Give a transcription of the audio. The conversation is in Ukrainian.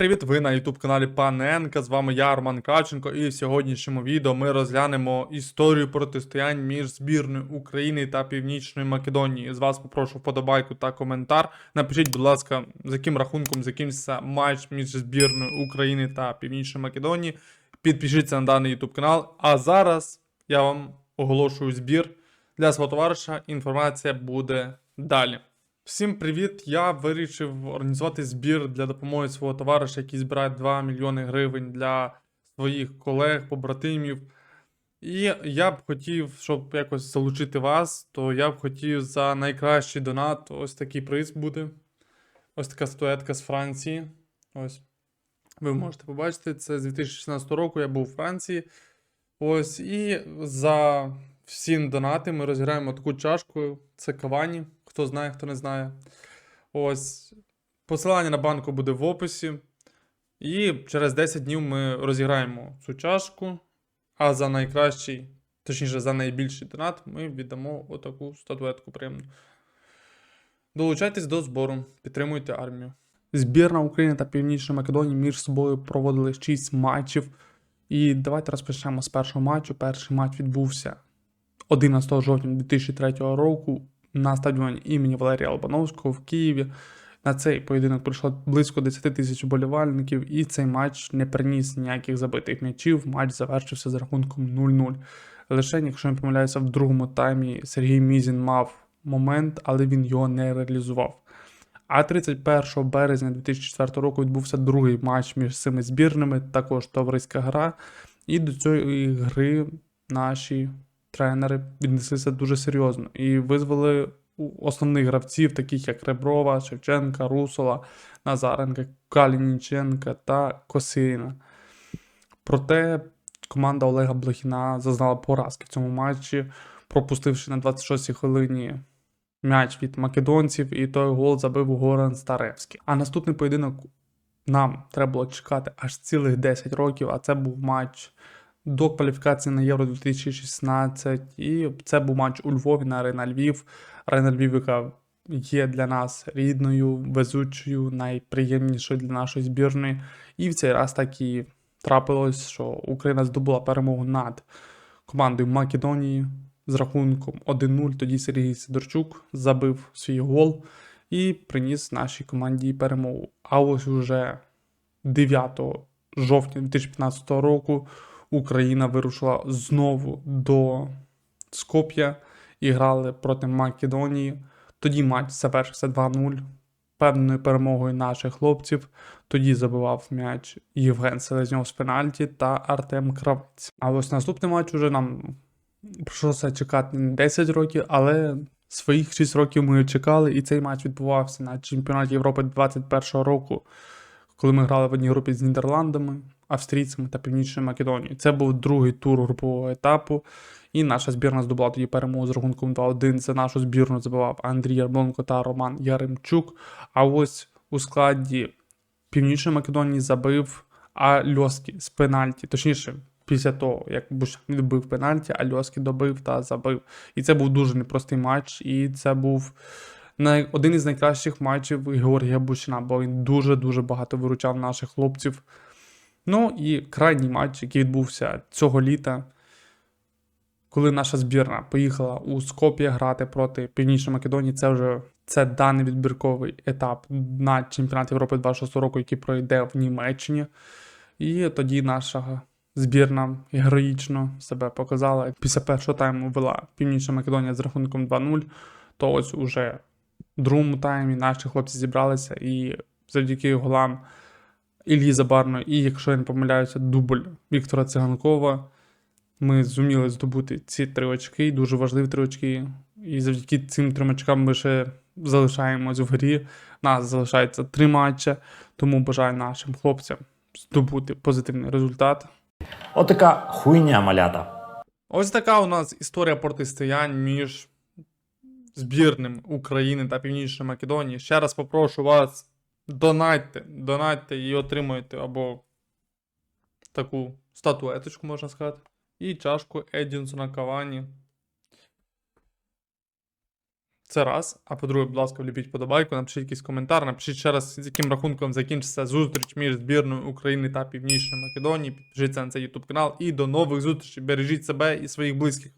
привіт! Ви на YouTube каналі Паненка. З вами я, Роман Кравченко, і в сьогоднішньому відео ми розглянемо історію протистоянь між збірною України та Північної Македонії. З вас попрошу вподобайку та коментар. Напишіть, будь ласка, з яким рахунком закінчиться матч між збірною України та Північної Македонії. Підпишіться на даний YouTube канал. А зараз я вам оголошую збір для свого товариша. Інформація буде далі. Всім привіт! Я вирішив організувати збір для допомоги свого товариша, який збирає 2 мільйони гривень для своїх колег, побратимів. І я б хотів, щоб якось залучити вас, то я б хотів за найкращий донат ось такий приз буде. Ось така статуетка з Франції. Ось. Ви можете побачити, це з 2016 року я був у Франції. Ось, і за всі донати ми розіграємо таку чашку. Це кавані. Хто знає, хто не знає. Ось. Посилання на банку буде в описі. І через 10 днів ми розіграємо цю чашку. А за найкращий, точніше, за найбільший донат, ми віддамо отаку статуетку приємну. Долучайтесь до збору, підтримуйте армію. Збірна України та Північної Македонії між собою проводили 6 матчів. І давайте розпочнемо з першого матчу. Перший матч відбувся 11 жовтня 2003 року на стадіоні імені Валерія Албановського в Києві. На цей поєдинок прийшло близько 10 тисяч болівальників, і цей матч не приніс ніяких забитих м'ячів. Матч завершився з рахунком 0-0. Лише, якщо не помиляюся, в другому таймі Сергій Мізін мав момент, але він його не реалізував. А 31 березня 2004 року відбувся другий матч між цими збірними, також товариська гра. І до цієї гри наші тренери віднеслися дуже серйозно і визвали основних гравців, таких як Реброва, Шевченка, Русола, Назаренка, Калініченка та Косиріна. Проте команда Олега Блохіна зазнала поразки в цьому матчі, пропустивши на 26-й хвилині м'яч від македонців, і той гол забив Горан Старевський. А наступний поєдинок нам треба було чекати аж цілих 10 років, а це був матч до кваліфікації на Євро 2016. І це був матч у Львові на Арена Львів. Арена Львів, яка є для нас рідною, везучою, найприємнішою для нашої збірної. І в цей раз так і трапилось, що Україна здобула перемогу над командою Македонії з рахунком 1-0. Тоді Сергій Сидорчук забив свій гол і приніс нашій команді перемогу. А ось уже 9 жовтня 2015 року Україна вирушила знову до Скоп'я і грали проти Македонії. Тоді матч завершився 2-0 певною перемогою наших хлопців. Тоді забивав м'яч Євген Селезньов з пенальті та Артем Кравець. А ось наступний матч уже нам прийшлося чекати не 10 років, але своїх 6 років ми чекали, і цей матч відбувався на чемпіонаті Європи 21 року, коли ми грали в одній групі з Нідерландами, австрійцями та Північною Македонією. Це був другий тур групового етапу. І наша збірна здобула тоді перемогу з рахунком 2-1. За нашу збірну забивав Андрій Ярмоленко та Роман Яремчук. А ось у складі Північної Македонії забив Альоски з пенальті. Точніше, після того, як Бушак відбив пенальті, Альоски добив та забив. І це був дуже непростий матч. І це був один із найкращих матчів Георгія Бушина, бо він дуже-дуже багато виручав наших хлопців. Ну і крайній матч, який відбувся цього літа коли наша збірна поїхала у Скоп'я грати проти Північної Македонії, це вже це даний відбірковий етап на чемпіонат Європи 26 року, який пройде в Німеччині. І тоді наша збірна героїчно себе показала. Після першого тайму вела Північна Македонія з рахунком 2-0. То ось уже в другому таймі наші хлопці зібралися і завдяки голам Іллі Забарно, і якщо я не помиляюся, дубль Віктора Циганкова. Ми зуміли здобути ці три очки, дуже важливі три очки. І завдяки цим трьом очкам ми ще залишаємось в грі. Нас залишається три матчі, тому бажаю нашим хлопцям здобути позитивний результат. Отака хуйня малята. Ось така у нас історія протистоянь між збірним України та Північної Македонії. Ще раз попрошу вас, донатьте, донатьте і отримуйте або таку статуеточку, можна сказати. І чашку Едінсона Кавані. Це раз. А по-друге, будь ласка, вліпіть подобайку, напишіть якийсь коментар, напишіть ще раз, з яким рахунком закінчиться зустріч між збірною України та Північної Македонії. Підпишіться на цей YouTube канал і до нових зустрічей. Бережіть себе і своїх близьких.